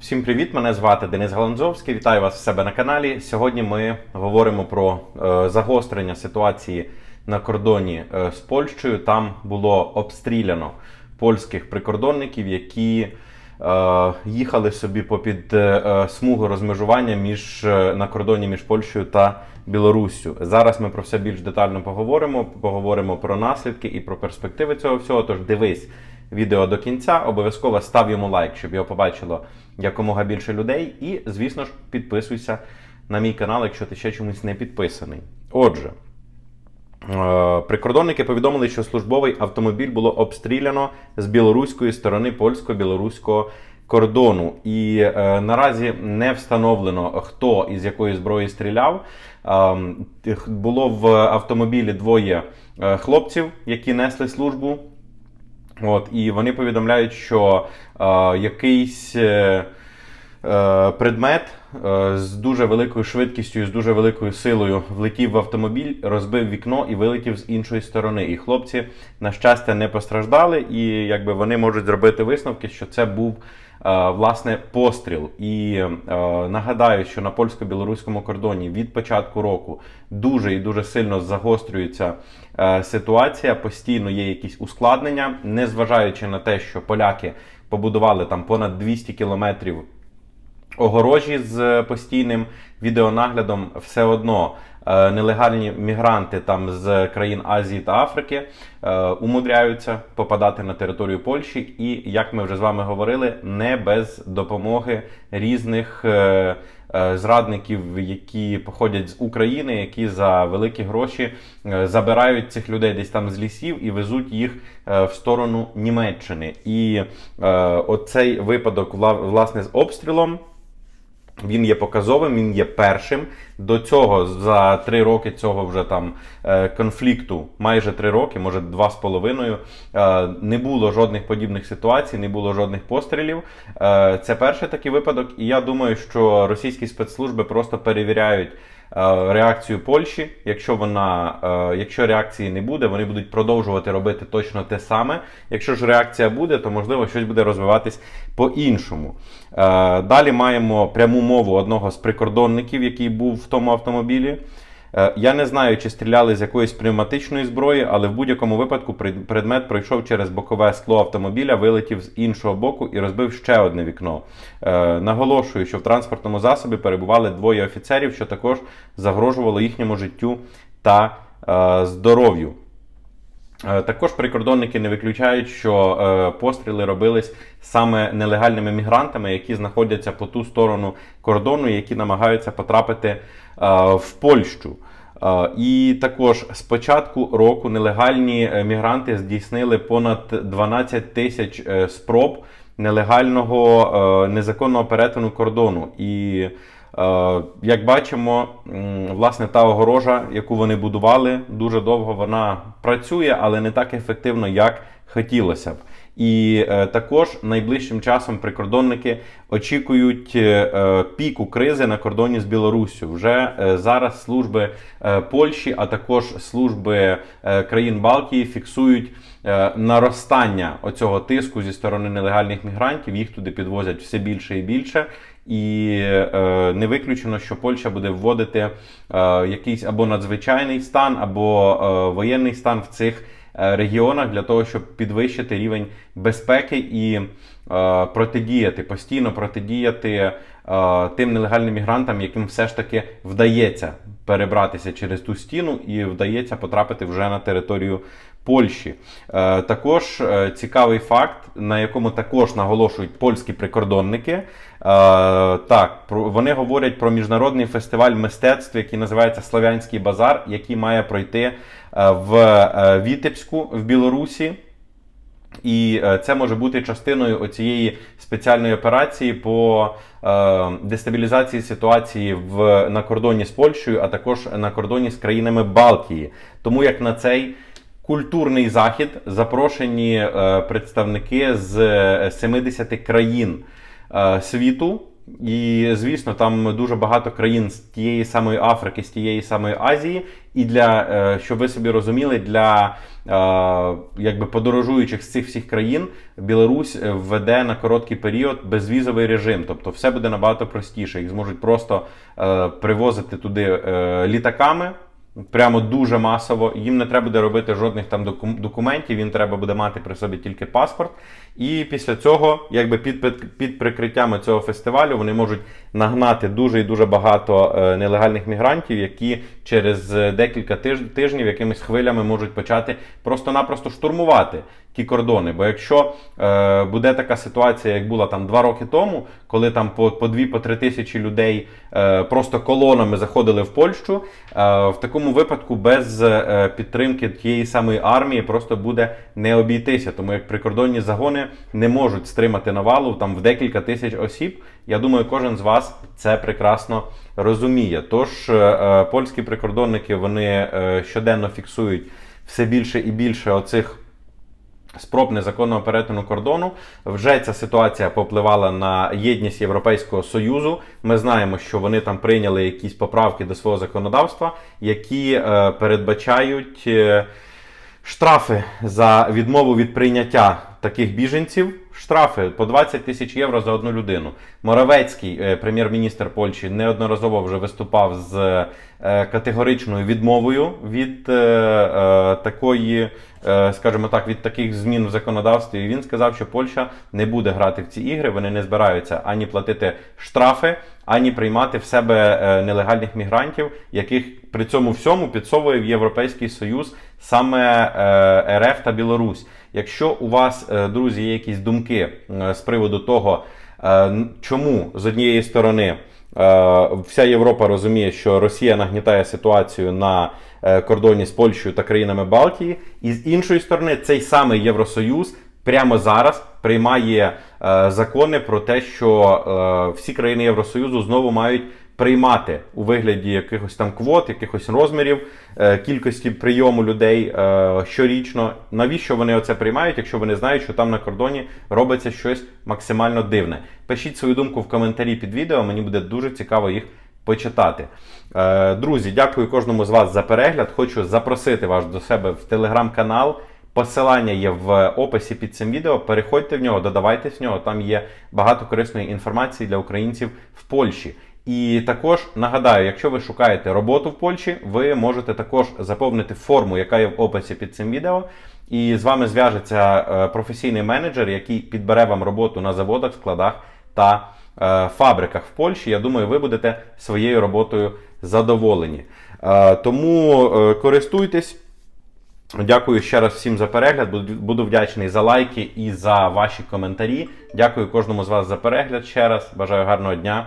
Всім привіт! Мене звати Денис Галанзовський. Вітаю вас в себе на каналі. Сьогодні ми говоримо про е, загострення ситуації на кордоні е, з Польщею. Там було обстріляно польських прикордонників, які е, їхали собі попід смугу розмежування між на кордоні між Польщею та Білоруссю. Зараз ми про все більш детально поговоримо. Поговоримо про наслідки і про перспективи цього всього. Тож дивись відео до кінця. Обов'язково став йому лайк, щоб його побачило якомога більше людей. І, звісно ж, підписуйся на мій канал, якщо ти ще чомусь не підписаний. Отже. Е, Прикордонники повідомили, що службовий автомобіль було обстріляно з білоруської сторони польсько-білоруського кордону. І е, наразі не встановлено, хто із якої зброї стріляв. Е, було в автомобілі двоє е, хлопців, які несли службу. От, і вони повідомляють, що е, якийсь е, е, предмет е, з дуже великою швидкістю і з дуже великою силою влетів в автомобіль, розбив вікно і вилетів з іншої сторони. І хлопці, на щастя, не постраждали, і якби вони можуть зробити висновки, що це був. Е, Власне, постріл. І е, нагадаю, що на польсько-білоруському кордоні від початку року дуже і дуже сильно загострюється е, ситуація. Постійно є якісь ускладнення, незважаючи на те, що поляки побудували там понад 200 кілометрів огорожі з постійним відеонаглядом, все одно нелегальні мігранти там з країн Азії та Африки е, умудряються попадати на територію Польщі, і як ми вже з вами говорили, не без допомоги різних. е, е, Зрадників, які походять з України, які за великі гроші е, забирають цих людей десь там з лісів і везуть їх е, в сторону Німеччини. І е, оцей випадок вла- власне з обстрілом він є показовим, він є першим. До цього за три роки цього вже там е, конфлікту, майже три роки, може два з половиною, е, не було жодних подібних ситуацій, не було жодних пострілів. Е, Це перший такий випадок, і я думаю, що російські спецслужби просто перевіряють. Е, Реакцію Польщі, якщо вона, е, якщо реакції не буде, вони будуть продовжувати робити точно те саме. Якщо ж реакція буде, то можливо щось буде розвиватись по-іншому. Е, Далі маємо пряму мову одного з прикордонників, який був в тому автомобілі. Е, Я не знаю, чи стріляли з якоїсь пневматичної зброї, але в будь-якому випадку предмет пройшов через бокове скло автомобіля, вилетів з іншого боку і розбив ще одне вікно. Е, Наголошую, що в транспортному засобі перебували двоє офіцерів, що також загрожувало їхньому життю та е, здоров'ю. Е, Також прикордонники не виключають, що е, постріли робились саме нелегальними мігрантами, які знаходяться по ту сторону кордону, які намагаються потрапити е, в Польщу. І також з початку року нелегальні мігранти здійснили понад 12 тисяч спроб нелегального е, незаконного перетину кордону. І Е, Як бачимо, власне, та огорожа, яку вони будували, дуже довго вона працює, але не так ефективно, як хотілося б. І е, також найближчим часом прикордонники очікують е, е, піку кризи на кордоні з Білоруссю. Вже зараз служби Польщі, а також служби країн Балтії фіксують наростання оцього тиску зі сторони нелегальних мігрантів. Їх туди підвозять все більше і більше. І е, не виключено, що Польща буде вводити е, якийсь або надзвичайний стан, або е, воєнний стан в цих регіонах для того, щоб підвищити рівень безпеки і е, протидіяти, постійно протидіяти е, тим нелегальним мігрантам, яким все ж таки вдається перебратися через ту стіну і вдається потрапити вже на територію Польщі. Е, також е, цікавий факт, на якому також наголошують польські прикордонники. Е, так, вони говорять про міжнародний фестиваль мистецтв, який називається Слов'янський базар, який має пройти в Вітебську в Білорусі. І це може бути частиною оцієї спеціальної операції по дестабілізації ситуації в, на кордоні з Польщею, а також на кордоні з країнами Балтії. Тому як на цей культурний захід запрошені е, представники з е, 70 країн е, світу. І звісно, там дуже багато країн з тієї самої Африки, з тієї самої Азії. І для е, щоб ви собі розуміли, для е, якби подорожуючих з цих всіх країн Білорусь е, введе на короткий період безвізовий режим. Тобто все буде набагато простіше. Їх зможуть просто е, привозити туди е, літаками. Прямо дуже масово. Їм не треба буде робити жодних там доку- документів. Їм треба буде мати при собі тільки паспорт. І після цього, якби під, під, під прикриттями цього фестивалю, вони можуть нагнати дуже і дуже багато е, нелегальних мігрантів, які через е, декілька тиж, тижнів якимись хвилями можуть почати просто-напросто штурмувати ті кордони. Бо якщо е, буде така ситуація, як була там два роки тому, коли там по, по дві, по три тисячі людей е, просто колонами заходили в Польщу, е, в такому випадку без е, підтримки тієї самої армії просто буде не обійтися. Тому як прикордонні загони не можуть стримати навалу там в декілька тисяч осіб. Я думаю, кожен з вас це прекрасно розуміє. Тож е, е, польські прикордонники вони е, щоденно фіксують все більше і більше оцих спроб незаконного перетину кордону. Вже ця ситуація попливала на єдність Європейського Союзу. Ми знаємо, що вони там прийняли якісь поправки до свого законодавства, які е, передбачають. е, Штрафи за відмову від прийняття таких біженців, штрафи по 20 тисяч євро за одну людину. Моравецький, е, прем'єр-міністр Польщі, неодноразово вже виступав з е, категоричною відмовою від е, такої, скажімо так, від таких змін в законодавстві. І він сказав, що Польща не буде грати в ці ігри. Вони не збираються ані платити штрафи, ані приймати в себе нелегальних мігрантів, яких при цьому всьому підсовує в Європейський Союз саме РФ та Білорусь. Якщо у вас, е, друзі, є якісь думки е, з приводу того, е, чому з однієї сторони вся Європа розуміє, що Росія нагнітає ситуацію на кордоні з Польщею та країнами Балтії, і з іншої сторони, цей самий Євросоюз прямо зараз приймає е, закони про те, що е, всі країни Євросоюзу знову мають приймати у вигляді якихось там квот, якихось розмірів, е, кількості прийому людей е, щорічно. Навіщо вони оце приймають, якщо вони знають, що там на кордоні робиться щось максимально дивне? Пишіть свою думку в коментарі під відео, мені буде дуже цікаво їх почитати. Е, Друзі, дякую кожному з вас за перегляд. Хочу запросити вас до себе в телеграм-канал. Посилання є в описі під цим відео. Переходьте в нього, додавайтесь в нього. Там є багато корисної інформації для українців в Польщі. І також нагадаю, якщо ви шукаєте роботу в Польщі, ви можете також заповнити форму, яка є в описі під цим відео. І з вами зв'яжеться е, професійний менеджер, який підбере вам роботу на заводах, складах та е, фабриках в Польщі. Я думаю, ви будете своєю роботою задоволені. Е, Тому користуйтесь. Дякую ще раз всім за перегляд. Буду вдячний за лайки і за ваші коментарі. Дякую кожному з вас за перегляд ще раз. Бажаю гарного дня